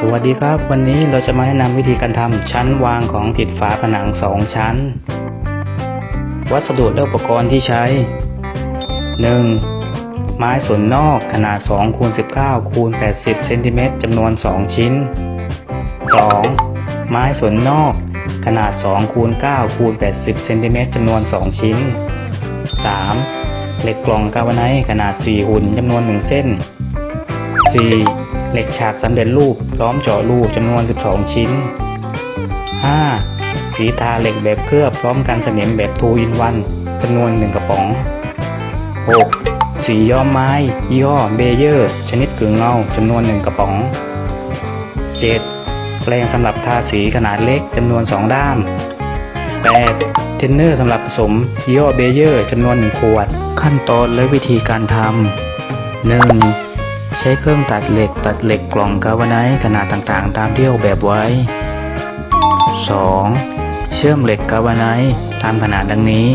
สวัสดีครับ วันนี้เราจะมาแนะนำวิธีการทำชั้นวางของติดฝาผนัง2ชั้น วัสดุและอุปกรณ์ที่ใช้ 1. ไม้ส่วนนอกขนาด2คูณ19คูณ80เซนติเมตรจำนวน 2 ชิ้น 2. ไม้ส่วนนอก ขนาด2คูณ9คูณ80เซนติเมตรจำนวน 2 ชิ้น 3. เหล็กกล่องกาวไนท์ขนาด4หุ่นจำนวน 1 เส้น 4. เหล็กฉากสำเร็จรูปพร้อมเจาะรูจำนวน 12 ชิ้น 5. สีทาเหล็กแบบเคลือบพร้อมกันสนิมแบบ2 in 1จำนวน 1 กระป๋อง 6. สีย้อมไม้ยี่ห้อเบเยอร์ ชนิดกึ่งเงาจำนวน 1 กระป๋อง 7. แปรงสำหรับทาสีขนาดเล็กจำนวน 2 ด้าม 8. เทนเนอร์สำหรับผสมยี่ห้อเบเยอร์จำนวน 1 ขวด ขั้นตอนและวิธีการทำ 1. ใช้เครื่องตัดเหล็กตัดเหล็กกล่องกาวไนท์ขนาดต่างๆ ตามที่ออกแบบไว้ 2. เชื่อมเหล็กกาวไนท์ตามขนาดดังนี้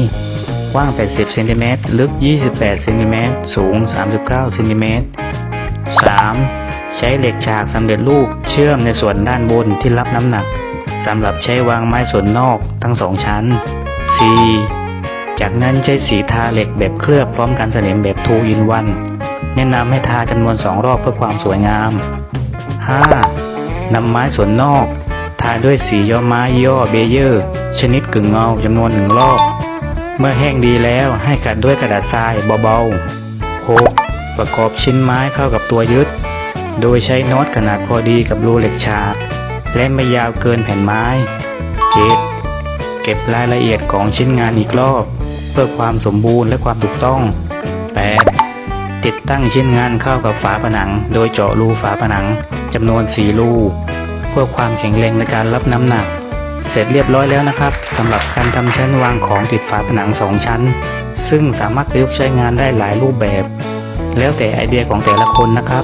กว้าง 80 เซนติเมตร ลึก 28 เซนติเมตร สูง 39 เซนติเมตร 3. ใช้เหล็กฉากสำเร็จรูปเชื่อมในส่วนด้านบนที่รับน้ำหนักสำหรับใช้วางไม้ส่วนนอกทั้งสองชั้น 4. จากนั้นใช้สีทาเหล็กแบบเคลือบพร้อมกันสนิมแบบ2 in 1 แนะนำให้ทาจำนวน2รอบเพื่อความสวยงาม 5. นำไม้ส่วนนอก ทาด้วยสีย้อมไม้ย่อเบเยอร์ ชนิดกึ่งเงาจำนวนหนึ่งรอบ เมื่อแห้งดีแล้วให้กัดด้วยกระดาษทรายเบาๆ 6. ประกอบชิ้นไม้เข้ากับตัวยึด โดยใช้น็อตขนาดพอดีกับรูเหล็กฉาก และไม่ยาวเกินแผ่นไม้ 7. เก็บรายละเอียดของชิ้นงานอีกรอบ เพื่อความสมบูรณ์และความถูกต้อง 8. ติดตั้งชิ้นงานเข้ากับฝาผนัง โดยเจาะรูฝาผนังจำนวน4รูเพื่อความแข็งแรงในการรับน้ำหนัก เสร็จเรียบร้อยแล้วนะครับสำหรับการทำชั้นวางของติดฝาผนัง 2 ชั้น ซึ่งสามารถประยุกต์ใช้งานได้หลายรูปแบบ แล้วแต่ไอเดียของแต่ละคนนะครับ